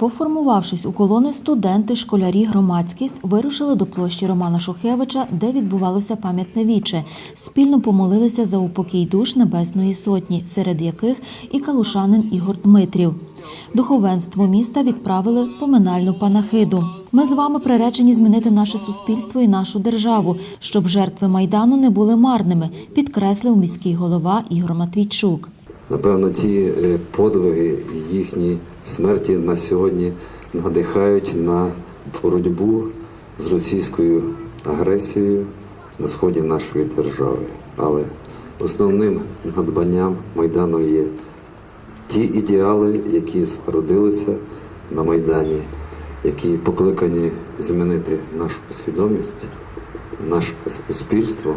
Поформувавшись у колони, студенти, школярі, громадськість вирушили до площі Романа Шухевича, де відбувалося пам'ятне віче. Спільно помолилися за упокій душ Небесної Сотні, серед яких і калушанин Ігор Дмитрів. Духовенство міста відправили поминальну панахиду. Ми з вами приречені змінити наше суспільство і нашу державу, щоб жертви майдану не були марними, підкреслив міський голова Ігор Матвійчук. Напевно, ті е, подвиги їхні смерті на сьогодні надихають на боротьбу з російською агресією на сході нашої держави. Але основним надбанням Майдану є ті ідеали, які зародилися на Майдані, які покликані змінити нашу свідомість, наше суспільство,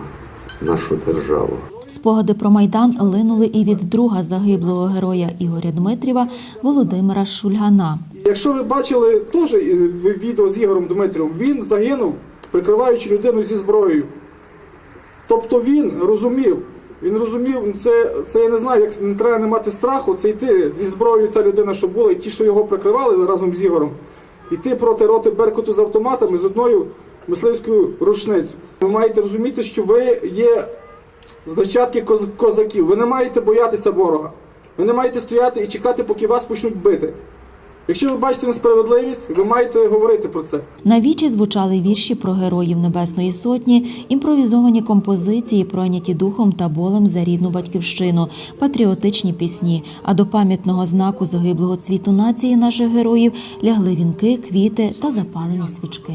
нашу державу. Спогади про майдан линули і від друга загиблого героя Ігоря Дмитрєва Володимира Шульгана. Якщо ви бачили теж е, відео з Ігорем Дмитрівим, він загинув, прикриваючи людину зі зброєю. Тобто він розумів, він розумів, ну, це, це я не знаю, як не треба не мати страху, це йти зі зброєю та людина, що була, і ті, що його прикривали разом з Ігорем, йти проти роти Беркуту з автоматами з одною мисливською рушницею. Ви маєте розуміти, що ви є з нащадки коз- козаків. Ви не маєте боятися ворога. Ви не маєте стояти і чекати, поки вас почнуть бити. Якщо ви бачите несправедливість, ви маєте говорити про це. На вічі звучали вірші про героїв Небесної Сотні, імпровізовані композиції, пройняті духом та болем за рідну батьківщину, патріотичні пісні. А до пам'ятного знаку загиблого цвіту нації наших героїв лягли вінки, квіти та запалені свічки.